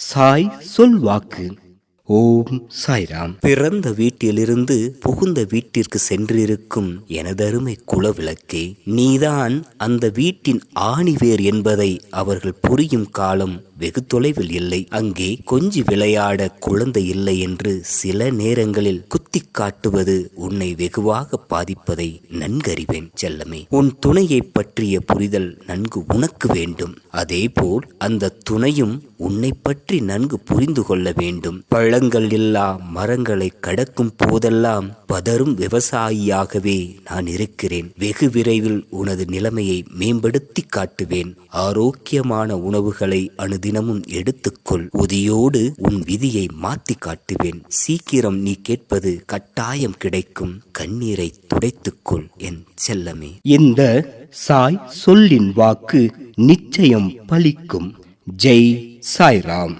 சாய் சொல்வாக்கு ஓம் சாய்ராம். பிறந்த வீட்டிலிருந்து புகுந்த வீட்டிற்கு சென்றிருக்கும் எனதருமை குலவிளக்கே நீதான் அந்த வீட்டின் ஆணிவேர் என்பதை அவர்கள் புரியும் காலம் வெகு தொலைவில் இல்லை. அங்கே கொஞ்சி விளையாட குழந்தை இல்லை என்று சில நேரங்களில் குத்தி காட்டுவது உன்னை வெகுவாக பாதிப்பதை நன்கறிவேன் செல்லமே. உன் துணையை பற்றிய புரிதல் நன்கு உனக்கு வேண்டும். அதேபோல் அந்த துணையும் உன்னை பற்றி நன்கு புரிந்து கொள்ள வேண்டும். பழ பழங்கள் இல்லா மரங்களை கடக்கும் போதெல்லாம் பதறும் விவசாயியாகவே நான் இருக்கிறேன். வெகு விரைவில் உனது நிலைமையை மேம்படுத்தி காட்டுவேன். ஆரோக்கியமான உணவுகளை அனுதினமும் எடுத்துக்கொள். உதியோடு உன் விதியை மாத்தி காட்டுவேன். சீக்கிரம் நீ கேட்பது கட்டாயம் கிடைக்கும். கண்ணீரை துடைத்துக்கொள் என் செல்லமே. இந்த சாய் சொல்லின் வாக்கு நிச்சயம் பலிக்கும். ஜெய் சாய்ராம்.